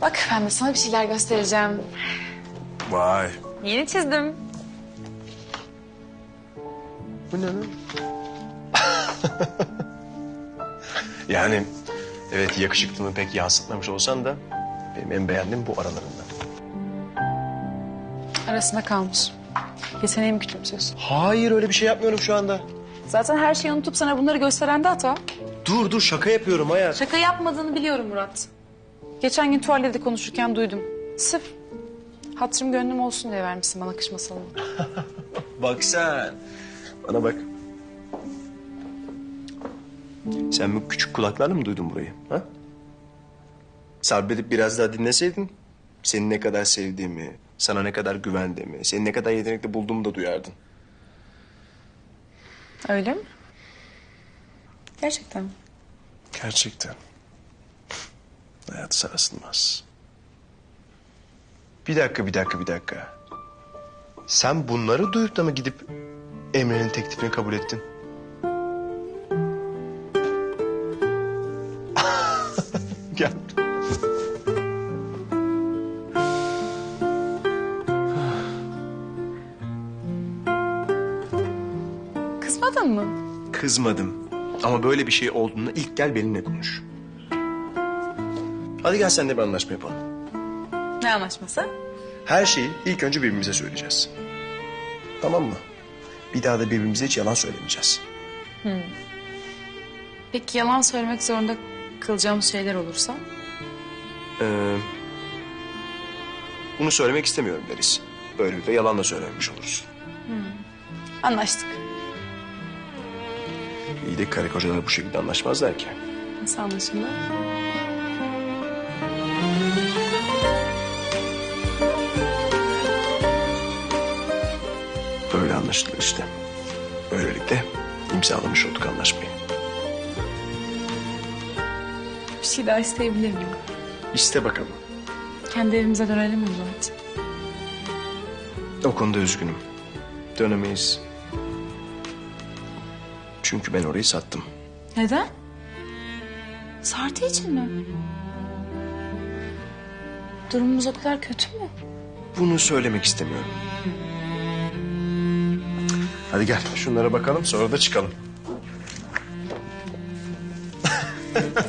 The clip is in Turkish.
Bak ben de sana bir şeyler göstereceğim. Vay. Yeni çizdim. Bu ne lan? yani evet yakışıklığımı pek yansıtmamış olsan da benim en beğendiğim bu aralarında. Arasında kalmış. Yeteneğimi küçümsüyorsun. Hayır öyle bir şey yapmıyorum şu anda. Zaten her şeyi unutup sana bunları gösteren de hata. Dur dur şaka yapıyorum hayat. Şaka yapmadığını biliyorum Murat. Geçen gün tuvalede konuşurken duydum. Sırf hatırım gönlüm olsun diye vermişsin bana kış masalını. Bak sen. Bana bak. Sen bu küçük kulaklarla mı duydun burayı? Ha? Sabredip biraz daha dinleseydin... ...seni ne kadar sevdiğimi, sana ne kadar güvendiğimi... ...seni ne kadar yetenekli bulduğumu da duyardın. Öyle mi? Gerçekten mi? Gerçekten. Hayat sarsılmaz. Bir dakika, bir dakika, bir dakika. Sen bunları duyup da mı gidip Emre'nin teklifini kabul ettin? Gel. Kızmadın mı? Kızmadım. Ama böyle bir şey olduğunda ilk gel benimle konuş. Hadi gel seninle bir anlaşma yapalım. Ne anlaşması? Her şeyi ilk önce birbirimize söyleyeceğiz. Tamam mı? Bir daha da birbirimize hiç yalan söylemeyeceğiz. Peki yalan söylemek zorunda kılacağımız şeyler olursa? Ee, bunu söylemek istemiyorum deriz. Böylelikle yalan da söylememiş oluruz. Anlaştık. İyi de karı kocalar bu şekilde anlaşmazlar ki. Nasıl anlaşıldı? Böyle anlaşılır işte. Böylelikle imzalamış olduk anlaşmayı. Bir şey daha isteyebilir miyim? İste bakalım. Kendi evimize dönelim mi Murat? O konuda üzgünüm. Dönemeyiz. Çünkü ben orayı sattım. Neden? Sartı için mi? Durumumuz o kadar kötü mü? Bunu söylemek istemiyorum. Hadi gel şunlara bakalım sonra da çıkalım.